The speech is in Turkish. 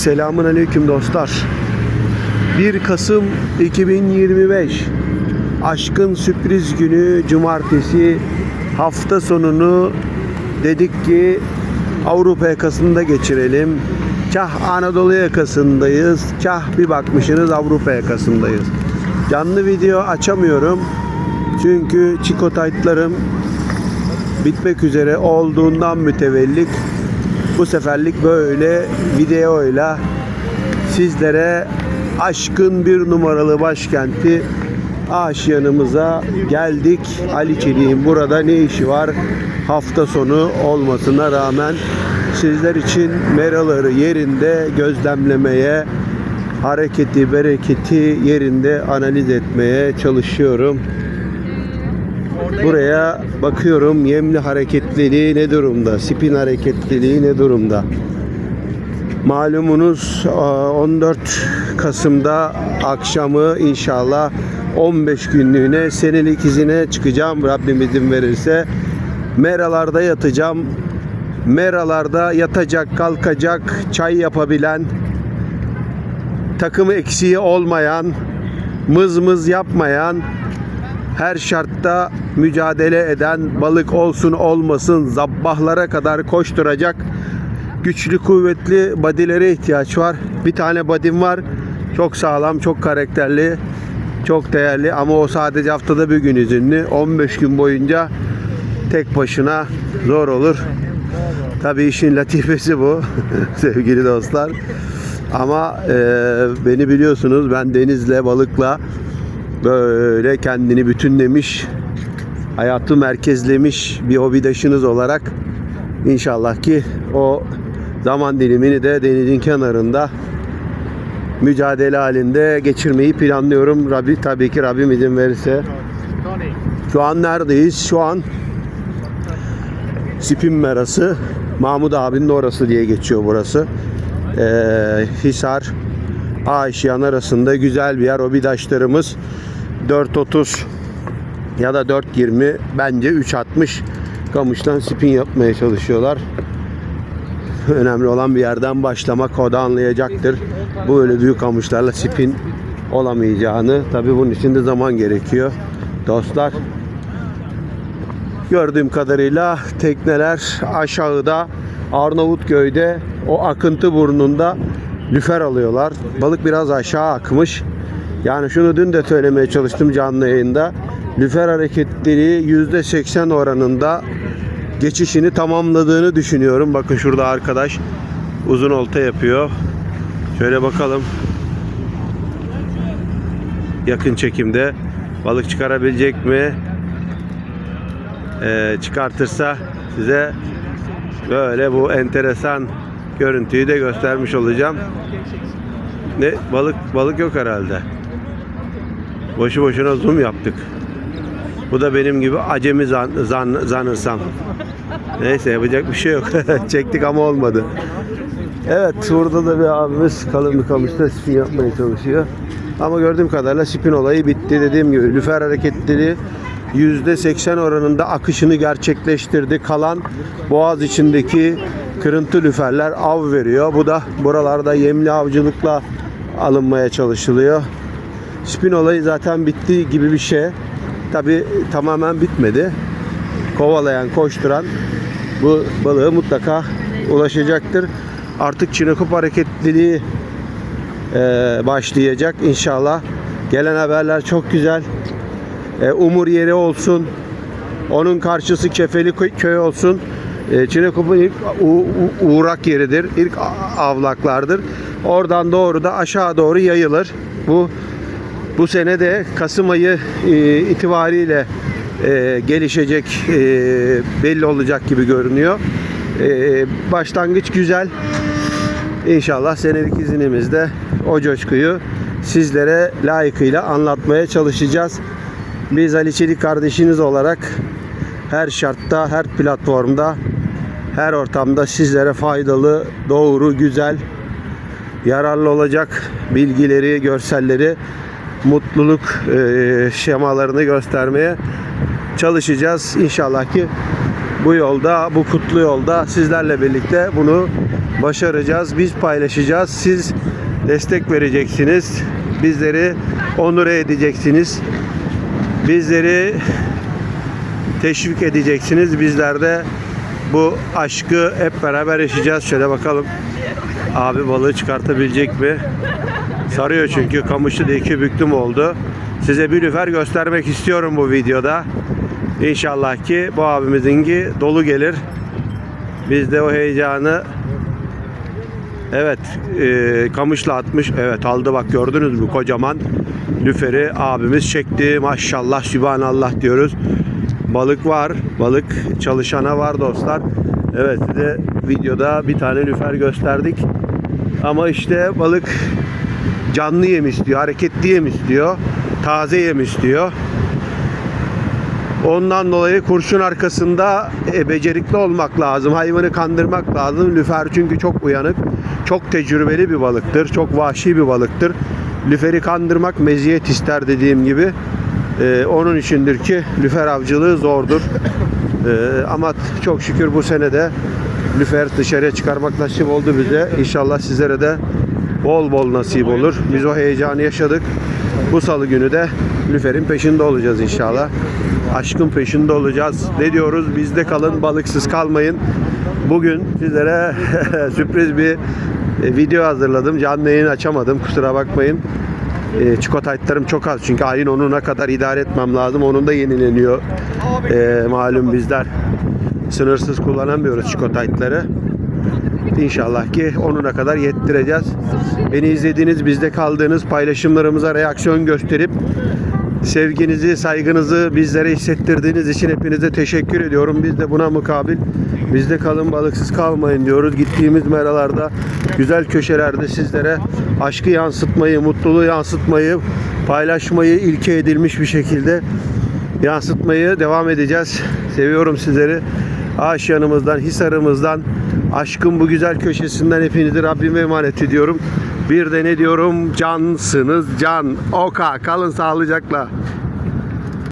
Selamun Aleyküm dostlar. 1 Kasım 2025 Aşkın sürpriz günü cumartesi hafta sonunu dedik ki Avrupa yakasında geçirelim. Kah Anadolu yakasındayız, kah bir bakmışsınız Avrupa yakasındayız. Canlı video açamıyorum. Çünkü çiko taytlarım bitmek üzere olduğundan mütevellik bu seferlik böyle videoyla sizlere aşkın bir numaralı başkenti Aşiyanımıza geldik. Ali Çelik'in burada ne işi var? Hafta sonu olmasına rağmen sizler için meraları yerinde gözlemlemeye, hareketi, bereketi yerinde analiz etmeye çalışıyorum. Buraya bakıyorum yemli hareketliliği ne durumda? Spin hareketliliği ne durumda? Malumunuz 14 Kasım'da akşamı inşallah 15 günlüğüne senelik izine çıkacağım Rabbim izin verirse. Meralarda yatacağım. Meralarda yatacak, kalkacak, çay yapabilen, takımı eksiği olmayan, mız mız yapmayan, her şartta mücadele eden balık olsun olmasın zabbahlara kadar koşturacak güçlü kuvvetli badilere ihtiyaç var. Bir tane badim var. Çok sağlam, çok karakterli, çok değerli ama o sadece haftada bir gün izinli. 15 gün boyunca tek başına zor olur. Tabii işin latifesi bu sevgili dostlar. Ama e, beni biliyorsunuz ben denizle, balıkla böyle kendini bütünlemiş, hayatı merkezlemiş bir hobidaşınız olarak inşallah ki o zaman dilimini de denizin kenarında mücadele halinde geçirmeyi planlıyorum. Rabbi tabii ki Rabbim izin verirse. Şu an neredeyiz? Şu an Sipin Merası Mahmut abinin orası diye geçiyor burası. Ee, Hisar Aşiyan arasında güzel bir yer. Obidaşlarımız 4.30 ya da 4.20 bence 3.60 kamıştan spin yapmaya çalışıyorlar. Önemli olan bir yerden başlamak o da anlayacaktır. Bu öyle büyük kamışlarla spin olamayacağını. Tabii bunun için de zaman gerekiyor. Dostlar gördüğüm kadarıyla tekneler aşağıda Arnavutköy'de o akıntı burnunda lüfer alıyorlar. Balık biraz aşağı akmış. Yani şunu dün de söylemeye çalıştım canlı yayında. Lüfer hareketleri %80 oranında geçişini tamamladığını düşünüyorum. Bakın şurada arkadaş uzun olta yapıyor. Şöyle bakalım. Yakın çekimde balık çıkarabilecek mi? Ee, çıkartırsa size böyle bu enteresan görüntüyü de göstermiş olacağım. Ne balık balık yok herhalde. Boşu boşuna zoom yaptık. Bu da benim gibi acemi zan, zan, zanırsam. Neyse yapacak bir şey yok. Çektik ama olmadı. Evet burada da bir abimiz kalın bir kamışta spin yapmaya çalışıyor. Ama gördüğüm kadarıyla spin olayı bitti. Dediğim gibi lüfer hareketleri %80 oranında akışını gerçekleştirdi. Kalan boğaz içindeki kırıntı lüferler av veriyor. Bu da buralarda yemli avcılıkla alınmaya çalışılıyor. Spin olayı zaten bitti gibi bir şey. Tabi tamamen bitmedi. Kovalayan, koşturan bu balığı mutlaka ulaşacaktır. Artık çinekop hareketliliği e, başlayacak inşallah. Gelen haberler çok güzel. E, umur yeri olsun. Onun karşısı Kefeli köy- olsun. E, Çinekop'un ilk uğrak yeridir. İlk avlaklardır. Oradan doğru da aşağı doğru yayılır. Bu bu sene de Kasım ayı e, itibariyle e, gelişecek e, belli olacak gibi görünüyor. E, başlangıç güzel. İnşallah senelik iznimizde o coşkuyu sizlere layıkıyla anlatmaya çalışacağız. Biz Ali Çelik kardeşiniz olarak her şartta, her platformda, her ortamda sizlere faydalı, doğru, güzel, yararlı olacak bilgileri, görselleri, mutluluk e, şemalarını göstermeye çalışacağız. İnşallah ki bu yolda, bu kutlu yolda sizlerle birlikte bunu başaracağız. Biz paylaşacağız. Siz destek vereceksiniz. Bizleri onur edeceksiniz. Bizleri teşvik edeceksiniz. Bizler de bu aşkı hep beraber yaşayacağız. Şöyle bakalım. Abi balığı çıkartabilecek mi? Sarıyor çünkü kamışı da iki büktüm oldu. Size bir lüfer göstermek istiyorum bu videoda. İnşallah ki bu abimizinki dolu gelir. Biz de o heyecanı Evet, e, kamışla atmış. Evet aldı bak gördünüz mü kocaman lüferi abimiz çekti. Maşallah, sübhanallah diyoruz. Balık var, balık çalışana var dostlar. Evet size videoda bir tane lüfer gösterdik. Ama işte balık canlı yem istiyor, hareketli yem istiyor, taze yem istiyor. Ondan dolayı kurşun arkasında e, becerikli olmak lazım. Hayvanı kandırmak lazım. Lüfer çünkü çok uyanık. Çok tecrübeli bir balıktır. Çok vahşi bir balıktır. Lüferi kandırmak meziyet ister dediğim gibi. E, onun içindir ki lüfer avcılığı zordur. E, ama çok şükür bu sene de lüfer dışarıya çıkarmak nasip oldu bize. İnşallah sizlere de bol bol nasip olur. Biz o heyecanı yaşadık. Bu salı günü de lüferin peşinde olacağız inşallah. Aşkın peşinde olacağız. Ne diyoruz? Bizde kalın, balıksız kalmayın. Bugün sizlere sürpriz bir e, video hazırladım. Canlı yayın açamadım. Kusura bakmayın. E, çikolatlarım çok az çünkü ayın 10'una kadar idare etmem lazım. Onun da yenileniyor. E, malum bizler sınırsız kullanamıyoruz çikolatları. İnşallah ki onuna kadar yettireceğiz. Beni izlediğiniz, bizde kaldığınız paylaşımlarımıza reaksiyon gösterip sevginizi, saygınızı bizlere hissettirdiğiniz için hepinize teşekkür ediyorum. Biz de buna mukabil bizde kalın balıksız kalmayın diyoruz. Gittiğimiz meralarda, güzel köşelerde sizlere aşkı yansıtmayı, mutluluğu yansıtmayı, paylaşmayı ilke edilmiş bir şekilde yansıtmayı devam edeceğiz. Seviyorum sizleri. Aşyanımızdan, Hisar'ımızdan, aşkın bu güzel köşesinden hepinizi Rabbime emanet ediyorum. Bir de ne diyorum? Cansınız can. Oka kalın sağlıcakla.